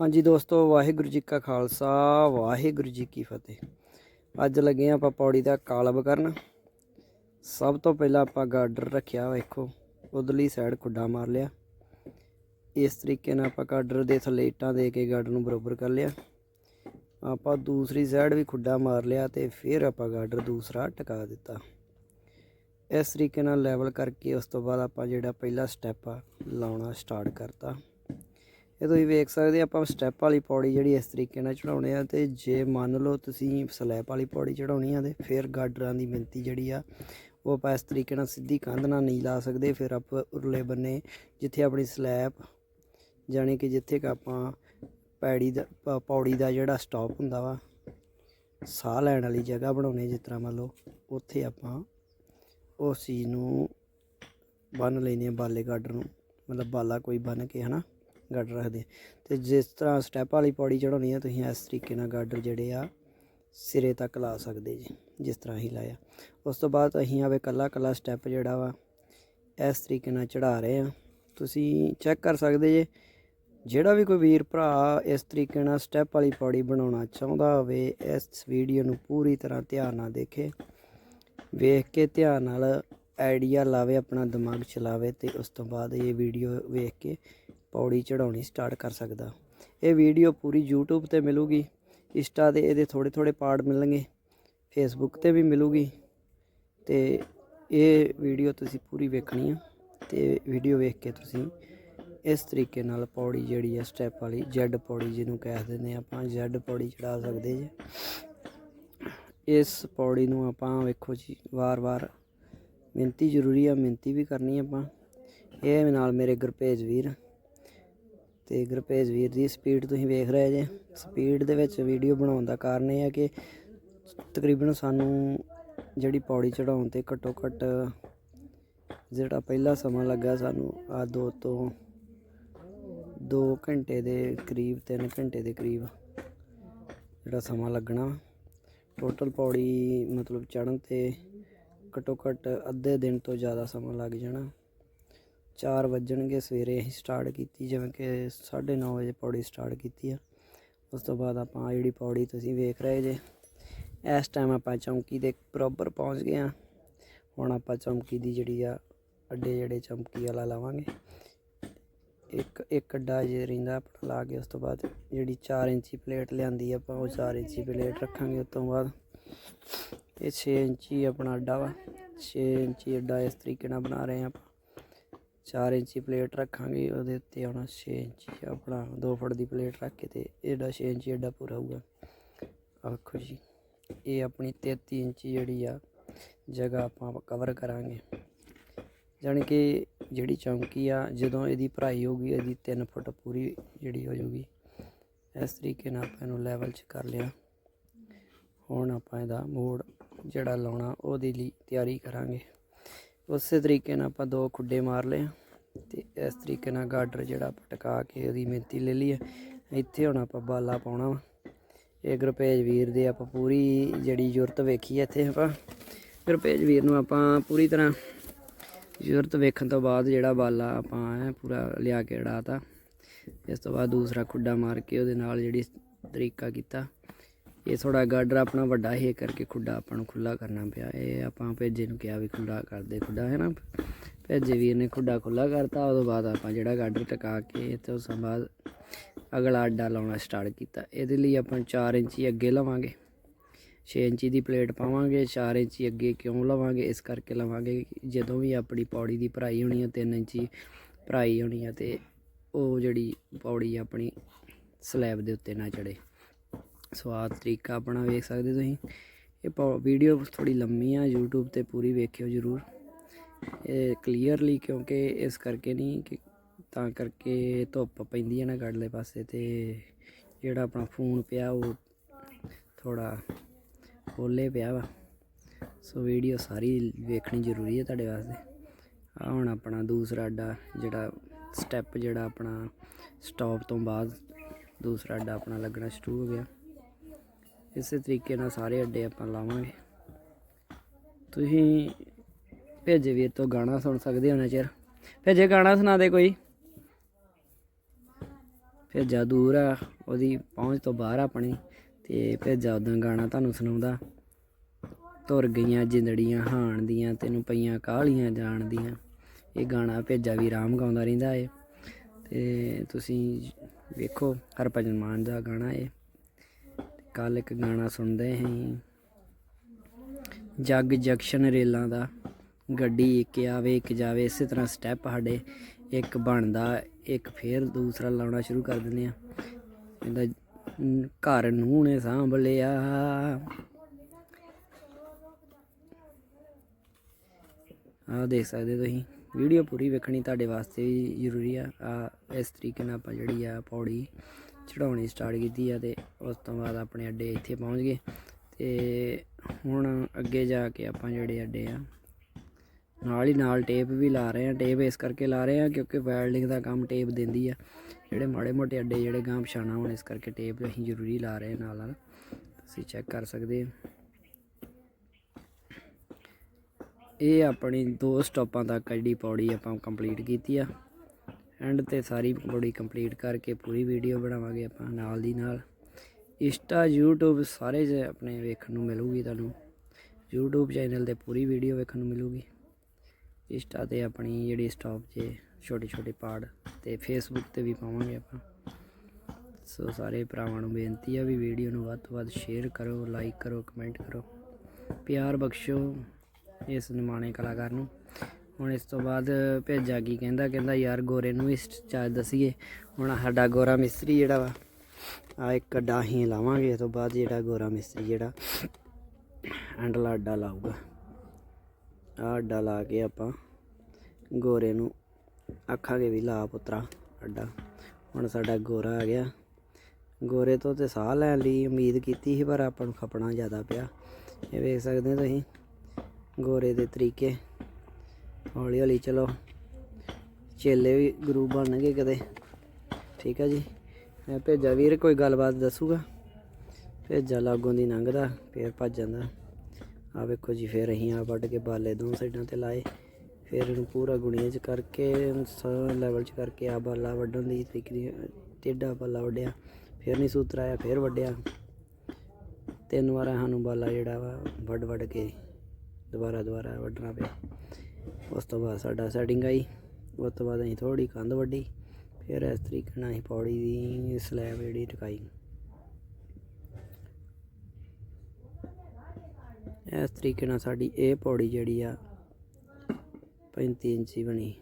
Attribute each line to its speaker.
Speaker 1: ਹਾਂਜੀ ਦੋਸਤੋ, ਵਾਹਿਗੁਰੂ ਜੀ ਕਾ ਖਾਲਸਾ, ਵਾਹਿਗੁਰੂ ਜੀ ਕੀ ਫਤਿਹ। ਅੱਜ ਲੱਗੇ ਹਾਂ ਆਪਾਂ ਪੌੜੀ ਦਾ ਕਾਲਬ ਕਰਨ। ਸਭ ਤੋਂ ਪਹਿਲਾਂ ਆਪਾਂ ਗਾਰਡਰ ਰੱਖਿਆ ਵੇਖੋ ਉਧਰਲੀ ਸਾਈਡ ਖੁੱਡਾ ਮਾਰ ਲਿਆ। ਇਸ ਤਰੀਕੇ ਨਾਲ ਆਪਾਂ ਗਾਰਡਰ ਦੇ ਥੱਲੇ ਇੱਟਾਂ ਦੇ ਕੇ ਗਾਰਡਰ ਨੂੰ ਬਰੋਬਰ ਕਰ ਲਿਆ। ਆਪਾਂ ਦੂਸਰੀ ਸਾਈਡ ਵੀ ਖੁੱਡਾ ਮਾਰ ਲਿਆ ਤੇ ਫਿਰ ਆਪਾਂ ਗਾਰਡਰ ਦੂਸਰਾ ਟਿਕਾ ਦਿੱਤਾ। ਇਸ ਤਰੀਕੇ ਨਾਲ ਲੈਵਲ ਕਰਕੇ ਉਸ ਤੋਂ ਬਾਅਦ ਆਪਾਂ ਜਿਹੜਾ ਪਹਿਲਾ ਸਟੈਪ ਆ, ਲਾਉਣਾ ਸਟਾਰਟ ਕਰਤਾ। ਇਹ ਤੁਸੀਂ ਵੇਖ ਸਕਦੇ ਆਪਾਂ ਸਟੈਪ ਵਾਲੀ ਪੌੜੀ ਜਿਹੜੀ ਇਸ ਤਰੀਕੇ ਨਾਲ ਚੜਾਉਣੇ ਆ ਤੇ ਜੇ ਮੰਨ ਲਓ ਤੁਸੀਂ ਸਲੈਬ ਵਾਲੀ ਪੌੜੀ ਚੜਾਉਣੀ ਆ ਤੇ ਫਿਰ ਗਾਡਰਾਂ ਦੀ ਮਿੰਤੀ ਜਿਹੜੀ ਆ, ਉਹ ਆਪਾਂ ਇਸ ਤਰੀਕੇ ਨਾਲ ਸਿੱਧੀ ਕੰਧ ਨਾਲ ਨਹੀਂ ਲਾ ਸਕਦੇ, ਫਿਰ ਆਪਾਂ ਉਰਲੇ ਬੰਨੇ ਜਿੱਥੇ ਆਪਣੀ ਸਲੈਬ ਜਾਣੀ ਕਿ ਜਿੱਥੇ ਕਿ ਆਪਾਂ ਪੈੜੀ ਦਾ ਪੌੜੀ ਦਾ ਜਿਹੜਾ ਸਟਾਪ ਹੁੰਦਾ ਵਾ, ਸਾਹ ਲੈਣ ਵਾਲੀ ਜਗ੍ਹਾ ਬਣਾਉਣੀ ਜਿਸ ਤਰ੍ਹਾਂ ਮੰਨ ਲਓ ਉੱਥੇ ਆਪਾਂ ਉਸ ਚੀਜ਼ ਨੂੰ ਬੰਨ ਲੈਨੇ ਆ ਬਾਲੇ ਗਾਡਰ ਨੂੰ, ਮਤਲਬ ਬਾਲਾ ਕੋਈ ਬੰਨ ਕੇ ਹਨਾ। ਗਾਡਰ ਰੱਖਦੇ ਆ। ਤੇ ਜਿਸ ਤਰ੍ਹਾਂ ਸਟੈਪ ਵਾਲੀ ਪੌੜੀ ਚੜਾਉਣੀ ਆ, ਤੁਸੀਂ ਇਸ ਤਰੀਕੇ ਨਾਲ ਗਾਡਰ ਜਿਹੜੇ ਆ, ਸਿਰੇ ਤੱਕ ਲਾ ਸਕਦੇ ਜੀ, ਜਿਸ ਤਰ੍ਹਾਂ ਹੀ ਲਾਇਆ ਉਸ ਤੋਂ ਬਾਅਦ ਅਸੀਂ ਆਵੇ ਕੱਲਾ ਕੱਲਾ ਸਟੈਪ ਜਿਹੜਾ ਵਾ, ਇਸ ਤਰੀਕੇ ਨਾਲ ਚੜਾ ਰਹੇ ਆ ਤੁਸੀਂ ਚੈੱਕ ਕਰ ਸਕਦੇ ਜੇ, ਜਿਹੜਾ ਵੀ ਕੋਈ ਵੀਰ ਭਰਾ ਇਸ ਤਰੀਕੇ ਨਾਲ ਸਟੈਪ ਵਾਲੀ ਪੌੜੀ ਬਣਾਉਣਾ ਚਾਹੁੰਦਾ ਹੋਵੇ, ਇਸ ਵੀਡੀਓ ਨੂੰ ਪੂਰੀ ਤਰ੍ਹਾਂ ਧਿਆਨ ਨਾਲ ਦੇਖੇ, ਵੇਖ ਕੇ ਧਿਆਨ ਨਾਲ ਆਈਡੀਆ ਲਾਵੇ, ਆਪਣਾ ਦਿਮਾਗ ਚਲਾਵੇ, ਤੇ ਉਸ ਤੋਂ ਬਾਅਦ ਇਹ ਵੀਡੀਓ ਵੇਖ ਕੇ ਪੌੜੀ ਚੜਾਉਣੀ ਸਟਾਰਟ ਕਰ ਸਕਦਾ। ਇਹ ਵੀਡੀਓ ਪੂਰੀ YouTube ਤੇ ਮਿਲੂਗੀ ਇੰਸਟਾ ਤੇ ਇਹਦੇ ਥੋੜੇ ਥੋੜੇ ਪਾਰਟ ਮਿਲਣਗੇ ਫੇਸਬੁੱਕ ਤੇ ਵੀ ਮਿਲੂਗੀ। ਤੇ ਇਹ ਵੀਡੀਓ ਤੁਸੀਂ ਪੂਰੀ ਵੇਖਣੀ ਆ ਤੇ ਵੀਡੀਓ ਵੇਖ ਕੇ ਤੁਸੀਂ ਇਸ ਤਰੀਕੇ ਨਾਲ ਪੌੜੀ ਜਿਹੜੀ ਹੈ ਸਟੈਪ ਵਾਲੀ ਜੈਡ ਪੌੜੀ ਜਿਹਨੂੰ ਕਹਿ ਦਿੰਦੇ ਆ ਆਪਾਂ ਜੈਡ ਪੌੜੀ ਚੜਾ ਸਕਦੇ ਜੇ। ਇਸ ਪੌੜੀ ਨੂੰ ਆਪਾਂ ਵੇਖੋ ਜੀ ਵਾਰ-ਵਾਰ ਮਿਹਨਤੀ ਜ਼ਰੂਰੀ ਆ, ਮਿਹਨਤੀ ਵੀ ਕਰਨੀ ਆਪਾਂ। ਇਹ ਨਾਲ ਮੇਰੇ ਗੁਰਪੇਜ ਵੀਰ ਤੇ ਗੁਰਪੇਜ ਵੀਰ ਦੀ ਸਪੀਡ ਤੁਸੀਂ ਵੇਖ ਰਹੇ ਜੇ। ਸਪੀਡ ਦੇ ਵਿੱਚ ਵੀਡੀਓ ਬਣਾਉਣ ਦਾ ਕਾਰਨ ਇਹ ਹੈ ਕਿ ਤਕਰੀਬਨ ਸਾਨੂੰ ਜਿਹੜੀ ਪੌੜੀ ਚੜਾਉਣ ਤੇ ਘੱਟੋ ਘੱਟ ਜਿਹੜਾ ਪਹਿਲਾ ਸਮਾਂ ਲੱਗਾ ਸਾਨੂੰ ਆ ਦੋ ਤੋਂ 2 ਘੰਟੇ ਦੇ ਕਰੀਬ 3 ਘੰਟੇ ਦੇ ਕਰੀਬ ਜਿਹੜਾ ਸਮਾਂ ਲੱਗਣਾ। ਟੋਟਲ ਪੌੜੀ ਮਤਲਬ ਚੜਨ ਤੇ ਘੱਟੋ ਘੱਟ ਅੱਧੇ ਦਿਨ ਤੋਂ ਜ਼ਿਆਦਾ ਸਮਾਂ ਲੱਗ ਜਾਣਾ। 4 ਵੱਜਣਗੇ ਸਵੇਰੇ ਅਸੀਂ ਸਟਾਰਟ ਕੀਤੀ, ਜਿਵੇਂ ਕਿ 9:30 ਵਜੇ ਪੌੜੀ ਸਟਾਰਟ ਕੀਤੀ ਆ। ਉਸ ਤੋਂ ਬਾਅਦ ਆਪਾਂ ਆਹ ਜਿਹੜੀ ਪੌੜੀ ਤੁਸੀਂ ਵੇਖ ਰਹੇ ਜੇ, ਇਸ ਟਾਈਮ ਆਪਾਂ ਚੌਂਕੀ ਦੇ ਬਰਾਬਰ ਪਹੁੰਚ ਗਏ ਆ। ਹੁਣ ਆਪਾਂ ਚੌਂਕੀ ਦੀ ਜਿਹੜੀ ਆ, ਅੱਡੇ ਜਿਹੜੇ ਚੌਂਕੀ ਵਾਲਾ ਲਾਵਾਂਗੇ। ਇੱਕ ਇੱਕ ਅੱਡਾ ਜੇ ਰਹਿੰਦਾ ਆਪਣਾ ਲਾ ਕੇ, ਉਸ ਤੋਂ ਬਾਅਦ ਜਿਹੜੀ 4 ਇੰਚੀ ਪਲੇਟ ਲਿਆਂਦੀ ਆਪਾਂ ਉਹ 4 ਇੰਚੀ ਪਲੇਟ ਰੱਖਾਂਗੇ ਉਸ ਤੋਂ ਬਾਅਦ। ਇਹ 6 ਇੰਚੀ ਆਪਣਾ ਅੱਡਾ ਵਾ। 6 ਇੰਚੀ ਅੱਡਾ ਇਸ ਤਰੀਕੇ ਨਾਲ ਬਣਾ ਰਹੇ ਆ ਆਪਾਂ। 4 ਇੰਚੀ ਪਲੇਟ ਰੱਖਾਂਗੇ, ਉਹਦੇ ਉੱਤੇ ਆਉਣਾ 6 ਇੰਚੀ, ਆਪਣਾ 2 ਫੁੱਟ ਦੀ ਪਲੇਟ ਰੱਖ ਕੇ ਤੇ ਇਹਦਾ 6 ਇੰਚ ਅੱਡਾ ਪੂਰਾ ਹੋਊਗਾ। ਆਖੋ ਜੀ, ਇਹ ਆਪਣੀ 33 ਇੰਚੀ ਜਿਹੜੀ ਆ, ਜਗ੍ਹਾ ਆਪਾਂ ਕਵਰ ਕਰਾਂਗੇ। ਜਾਣੀ ਕਿ ਜਿਹੜੀ ਚੌਂਕੀ ਆ, ਜਦੋਂ ਇਹਦੀ ਭਰਾਈ ਹੋਊਗੀ, ਇਹਦੀ 3 ਫੁੱਟ ਪੂਰੀ ਜਿਹੜੀ ਹੋ ਜਾਊਗੀ। ਇਸ ਤਰੀਕੇ ਨਾਲ ਆਪਾਂ ਇਹਨੂੰ ਲੈਵਲ 'ਚ ਕਰ ਲਿਆ। ਹੁਣ ਆਪਾਂ ਇਹਦਾ ਮੋੜ ਜਿਹੜਾ ਲਾਉਣਾ, ਉਹਦੇ ਲਈ ਤਿਆਰੀ ਕਰਾਂਗੇ। ਉਸੇ ਤਰੀਕੇ ਨਾਲ ਆਪਾਂ ਦੋ ਖੁੱਡੇ ਮਾਰ ਲਏ ਆ ਤੇ ਇਸ ਤਰੀਕੇ ਨਾਲ ਗਾਡਰ ਜਿਹੜਾ ਆਪਾਂ ਟਿਕਾ ਕੇ ਉਹਦੀ ਮਿਹਨਤੀ ਲੈ ਲਈ ਹੈ ਇੱਥੇ ਹੁਣ ਆਪਾਂ ਬਾਲਾ ਪਾਉਣਾ ਵਾ। ਇਹ ਗੁਰਪੇਜ ਵੀਰ ਦੇ ਆਪਾਂ ਪੂਰੀ ਜਿਹੜੀ ਜ਼ਰੂਰਤ ਵੇਖੀ ਹੈ ਇੱਥੇ ਆਪਾਂ। ਗੁਰਪੇਜ ਵੀਰ ਨੂੰ ਆਪਾਂ ਪੂਰੀ ਤਰ੍ਹਾਂ ਜ਼ਰੂਰਤ ਵੇਖਣ ਤੋਂ ਬਾਅਦ ਜਿਹੜਾ ਬਾਲਾ ਆਪਾਂ ਐ ਪੂਰਾ ਲਿਆ ਕੇ ੜਾਤਾ ਇਸ ਤੋਂ ਬਾਅਦ ਦੂਸਰਾ ਖੁੱਡਾ ਮਾਰ ਕੇ ਉਹਦੇ ਨਾਲ ਜਿਹੜੀ ਤਰੀਕਾ ਕੀਤਾ। ਇਹ ਥੋੜਾ ਗਾਡਰ ਆਪਣਾ ਵੱਡਾ ਹੀ ਕਰਕੇ ਖੁੱਡਾ ਆਪਾਂ ਨੂੰ ਖੁੱਲਾ ਕਰਨਾ ਪਿਆ। ਇਹ ਆਪਾਂ ਭੇਜੇ ਨੂੰ ਕਿਹਾ ਵੀ ਖੁੱਲਾ ਕਰ ਦੇ ਖੁੱਡਾ, ਹੈ ਨਾ? ਭੇਜੇ ਵੀਰ ਨੇ ਖੁੱਡਾ ਖੁੱਲਾ ਕਰਤਾ, ਉਦੋਂ ਬਾਅਦ ਆਪਾਂ ਜਿਹੜਾ ਗਾਡਰ ਟਕਾ ਕੇ ਤੇ ਉਸ ਤੋਂ ਬਾਅਦ ਅਗਲਾ ਅੱਡਾ ਲਾਉਣਾ ਸਟਾਰਟ ਕੀਤਾ। ਇਹਦੇ ਲਈ ਆਪਾਂ 4 ਇੰਚੀ ਅੱਗੇ ਲਵਾਂਗੇ। 6 ਇੰਚੀ ਦੀ ਪਲੇਟ ਪਾਵਾਂਗੇ 4 ਇੰਚੀ ਅੱਗੇ ਕਿਉਂ ਲਵਾਂਗੇ, ਇਸ ਕਰਕੇ ਲਵਾਂਗੇ ਜਦੋਂ ਵੀ ਆਪਣੀ ਪੌੜੀ ਦੀ ਭਰਾਈ ਹੋਣੀ ਹੈ 3 ਇੰਚੀ ਭਰਾਈ ਹੋਣੀ ਹੈ ਤੇ ਉਹ ਜਿਹੜੀ ਪੌੜੀ ਆਪਣੀ ਸਲੈਬ ਦੇ ਉੱਤੇ ਨਾ ਚੜੇ ਸਵਾਦ ਤਰੀਕਾ ਆਪਣਾ ਵੇਖ ਸਕਦੇ ਤੁਸੀਂ। ਇਹ ਵੀਡੀਓ ਥੋੜੀ ਲੰਮੀ ਆ, YouTube ਤੇ ਪੂਰੀ ਵੇਖਿਓ ਜਰੂਰ। ਇਹ ਕਲੀਅਰਲੀ ਕਿਉਂਕਿ ਇਸ ਕਰਕੇ ਨਹੀਂ ਕਿ, ਤਾਂ ਕਰਕੇ ਧੁੱਪ ਪੈਂਦੀ ਹੈ ਨਾ ਗੜਲੇ ਪਾਸੇ ਤੇ ਜਿਹੜਾ ਆਪਣਾ ਫੋਨ ਪਿਆ ਉਹ ਥੋੜਾ ਖੋਲੇ ਪਿਆ ਵਾ। ਸੋ ਵੀਡੀਓ ਸਾਰੀ ਵੇਖਣੀ ਜ਼ਰੂਰੀ ਹੈ ਤੁਹਾਡੇ ਵਾਸਤੇ। ਆ ਹੁਣ ਆਪਣਾ ਦੂਸਰਾ ਅੱਡਾ, ਜਿਹੜਾ ਸਟੈਪ ਜਿਹੜਾ ਆਪਣਾ ਸਟਾਪ ਤੋਂ ਬਾਅਦ ਦੂਸਰਾ ਅੱਡਾ ਆਪਣਾ ਲੱਗਣਾ ਸ਼ੁਰੂ ਹੋ ਗਿਆ। ਇਸੇ ਤਰੀਕੇ ਨਾਲ ਸਾਰੇ ਅੱਡੇ ਆਪਾਂ ਲਾਵਾਂਗੇ। ਤੁਸੀਂ ਭੇਜੇ ਵੀਰ ਤੋਂ ਗਾਣਾ ਸੁਣ ਸਕਦੇ ਹੋ ਨਾ ਚਿਰ। ਭੇਜੇ ਗਾਣਾ ਸੁਣਾ ਦੇ ਕੋਈ। ਭੇਜਾ ਦੂਰ ਆ, ਉਹਦੀ ਪਹੁੰਚ ਤੋਂ ਬਾਹਰ ਆਪਣੀ, ਤੇ ਭੇਜਾ ਉਦਾਂ ਗਾਣਾ ਤੁਹਾਨੂੰ ਸੁਣਾਉਂਦਾ। ਤੁਰ ਗਈਆਂ ਜਿੰਦੜੀਆਂ ਹਾਣ ਦੀਆਂ, ਤੈਨੂੰ ਪਈਆਂ ਕਾਹਲੀਆਂ ਜਾਣ ਦੀਆਂ। ਇਹ ਗਾਣਾ ਭੇਜਾ ਵੀ ਰਾਮ ਗਾਉਂਦਾ ਰਹਿੰਦਾ ਏ। ਤੇ ਤੁਸੀਂ ਵੇਖੋ ਹਰਭਜਨ ਮਾਨ ਦਾ ਗਾਣਾ ਏ। ਕੱਲ ਇੱਕ ਗਾਣਾ ਸੁਣਦੇ ਸੀ ਜੱਗ ਜੰਕਸ਼ਨ ਰੇਲਾਂ ਦਾ, ਗੱਡੀ ਇੱਕ ਆਵੇ, ਇੱਕ ਜਾਵੇ, ਇਸੇ ਤਰ੍ਹਾਂ ਸਟੈਪ ਸਾਡੇ ਇੱਕ ਬਣਦਾ, ਇੱਕ ਫੇਰ ਦੂਸਰਾ ਲਾਉਣਾ ਸ਼ੁਰੂ ਕਰ ਦਿੰਦੇ ਆ ਇਹਦਾ ਘਰ ਨੂੰ ਨੇ ਸਾਂਭ ਲਿਆ ਆਹ ਦੇਖ ਸਕਦੇ ਤੁਸੀਂ, ਵੀਡੀਓ ਪੂਰੀ ਵੇਖਣੀ ਤੁਹਾਡੇ ਵਾਸਤੇ ਵੀ ਜ਼ਰੂਰੀ ਆ। ਆ ਇਸ ਤਰੀਕੇ ਨਾਲ ਆਪਾਂ ਜਿਹੜੀ ਆ ਪੌੜੀ ਚੜਾਉਣੀ ਸਟਾਰਟ ਕੀਤੀ ਆ ਤੇ ਉਸ ਤੋਂ ਬਾਅਦ ਆਪਣੇ ਅੱਡੇ ਇੱਥੇ ਪਹੁੰਚ ਗਏ। ਤੇ ਹੁਣ ਅੱਗੇ ਜਾ ਕੇ ਆਪਾਂ ਜਿਹੜੇ ਅੱਡੇ ਆ, ਨਾਲ ਹੀ ਨਾਲ ਟੇਪ ਵੀ ਲਾ ਰਹੇ ਆ। ਟੇਪ ਇਸ ਕਰਕੇ ਲਾ ਰਹੇ ਆ ਕਿਉਂਕਿ ਵੈਲਡਿੰਗ ਦਾ ਕੰਮ ਟੇਪ ਦਿੰਦੀ ਆ। ਜਿਹੜੇ ਮਾੜੇ ਮੋਟੇ ਅੱਡੇ, ਜਿਹੜੇ ਗਾਂ ਪਛਾਣਾ, ਹੋਣ ਇਸ ਕਰਕੇ ਟੇਪ ਅਸੀਂ ਜ਼ਰੂਰੀ ਲਾ ਰਹੇ ਆ ਨਾਲ ਨਾਲ। ਤੁਸੀਂ ਚੈੱਕ ਕਰ ਸਕਦੇ ਹੋ। ਇਹ ਆਪਣੀ ਦੋ ਸਟਾਪਾਂ ਤੱਕ ਜਿਹੜੀ ਪੌੜੀ ਆਪਾਂ ਕੰਪਲੀਟ ਕੀਤੀ ਆ। ਐਂਡ ਤੇ ਸਾਰੀ ਪੌੜੀ ਕੰਪਲੀਟ ਕਰਕੇ ਪੂਰੀ ਵੀਡੀਓ ਬਣਾਵਾਂਗੇ ਆਪਾਂ ਨਾਲ ਦੀ ਨਾਲ। ਇੰਸਟਾ, YouTube ਸਾਰੇ ਜ ਆਪਣੇ ਵੇਖਣ ਨੂੰ ਮਿਲੂਗੀ ਤੁਹਾਨੂੰ। YouTube ਚੈਨਲ ਤੇ ਪੂਰੀ ਵੀਡੀਓ ਵੇਖਣ ਨੂੰ ਮਿਲੂਗੀ। ਇੰਸਟਾ ਤੇ ਆਪਣੀ ਜਿਹੜੀ ਸਟਾਪ ਜੇ ਛੋਟੇ ਛੋਟੇ ਪਾਰਟ ਤੇ ਫੇਸਬੁੱਕ ਤੇ ਵੀ ਪਾਵਾਂਗੇ ਆਪਾਂ। ਸੋ ਸਾਰੇ ਭਰਾਵਾਂ ਨੂੰ ਬੇਨਤੀ ਆ ਵੀ ਵੀਡੀਓ ਨੂੰ ਵੱਧ ਤੋਂ ਵੱਧ ਸ਼ੇਅਰ ਕਰੋ ਲਾਈਕ ਕਰੋ ਕਮੈਂਟ ਕਰੋ। ਪਿਆਰ ਬਖਸ਼ੋ ਇਸ ਨਿਮਾਣੇ ਕਲਾਕਾਰ ਨੂੰ। ਹੁਣ ਇਸ ਤੋਂ ਬਾਅਦ ਭੇਜਾ ਕੀ ਕਹਿੰਦਾ ਕਹਿੰਦਾ ਯਾਰ ਗੋਰੇ ਨੂੰ ਵੀ ਚਾਰਜ ਦਸੀਏ। ਹੁਣ ਸਾਡਾ ਗੋਰਾ ਮਿਸਤਰੀ ਜਿਹੜਾ ਵਾ ਆ ਇੱਕ ਡਾਹੀ ਲਾਵਾਂਗੇ, ਇਸ ਤੋਂ ਬਾਅਦ ਜਿਹੜਾ ਗੋਰਾ ਮਿਸਤਰੀ ਜਿਹੜਾ ਹੈਂਡਲ ਅੱਡਾ ਲਾਊਗਾ। ਆ ਅੱਡਾ ਲਾ ਕੇ ਆਪਾਂ ਗੋਰੇ ਨੂੰ ਆਖਾਂਗੇ ਵੀ ਲਾ ਪੁੱਤਰਾ ਅੱਡਾ ਹੁਣ ਸਾਡਾ ਗੋਰਾ ਆ ਗਿਆ। ਗੋਰੇ ਤੋਂ ਤੇ ਸਾਹ ਲੈਣ ਲਈ ਉਮੀਦ ਕੀਤੀ ਸੀ, ਪਰ ਆਪਾਂ ਨੂੰ ਖਪਣਾ ਜ਼ਿਆਦਾ ਪਿਆ। ਇਹ ਵੇਖ ਸਕਦੇ ਤੁਸੀਂ, ਗੋਰੇ ਦੇ ਤਰੀਕੇ। ਹੌਲੀ ਹੌਲੀ ਚਲੋ, ਚੇਲੇ ਵੀ ਗੁਰੂ ਬਣਨਗੇ ਕਦੇ ਠੀਕ ਹੈ ਜੀ। ਮੈਂ ਭੇਜਾ ਵੀਰ, ਕੋਈ ਗੱਲਬਾਤ ਦੱਸੂਗਾ? ਭੇਜਾ ਲਾਗੋਂ ਦੀ ਲੰਘਦਾ ਫੇਰ ਭੱਜ ਜਾਂਦਾ। ਆ ਵੇਖੋ ਜੀ, ਫੇਰ ਅਸੀਂ ਆ ਵੱਢ ਕੇ ਬਾਲੇ ਦੋ ਸਾਈਡਾਂ ਤੇ ਲਾਏ। ਫਿਰ ਇਹਨੂੰ ਪੂਰਾ ਗੁਣੀਆਂ ਚ ਕਰਕੇ ਲੈਵਲ ਚ ਕਰਕੇ ਆ ਬਾਲਾ ਵੱਢਣ ਦੀ ਤਰੀਕੇ ਦੀ, ਟੇਢਾ ਬਾਲਾ ਵੱਢਿਆ। ਫਿਰ ਨਹੀਂ ਸੂਤਰ ਆਇਆ, ਫਿਰ ਵੱਢਿਆ। ਤਿੰਨ ਵਾਰ ਸਾਨੂੰ ਬਾਲਾ ਜਿਹੜਾ ਵਾ ਵੱਢ ਵੱਢ ਕੇ ਦੁਬਾਰਾ ਦੁਬਾਰਾ ਵੱਢਣਾ ਪਿਆ। ਉਸ ਤੋਂ ਬਾਅਦ ਸਾਡਾ ਸੈਟਿੰਗ ਆਈ, ਉਸ ਤੋਂ ਬਾਅਦ ਅਸੀਂ ਥੋੜੀ ਕੰਧ ਵੱਢੀ, ਫਿਰ ਇਸ ਤਰੀਕੇ ਨਾਲ ਅਸੀਂ ਪੌੜੀ ਦੀ ਸਲੈਬ ਜਿਹੜੀ ਟਿਕਾਈ ਇਸ ਤਰੀਕੇ ਨਾਲ ਸਾਡੀ ਇਹ ਪੌੜੀ ਜਿਹੜੀ ਆ 35 ਇੰਚੀ ਬਣੀ।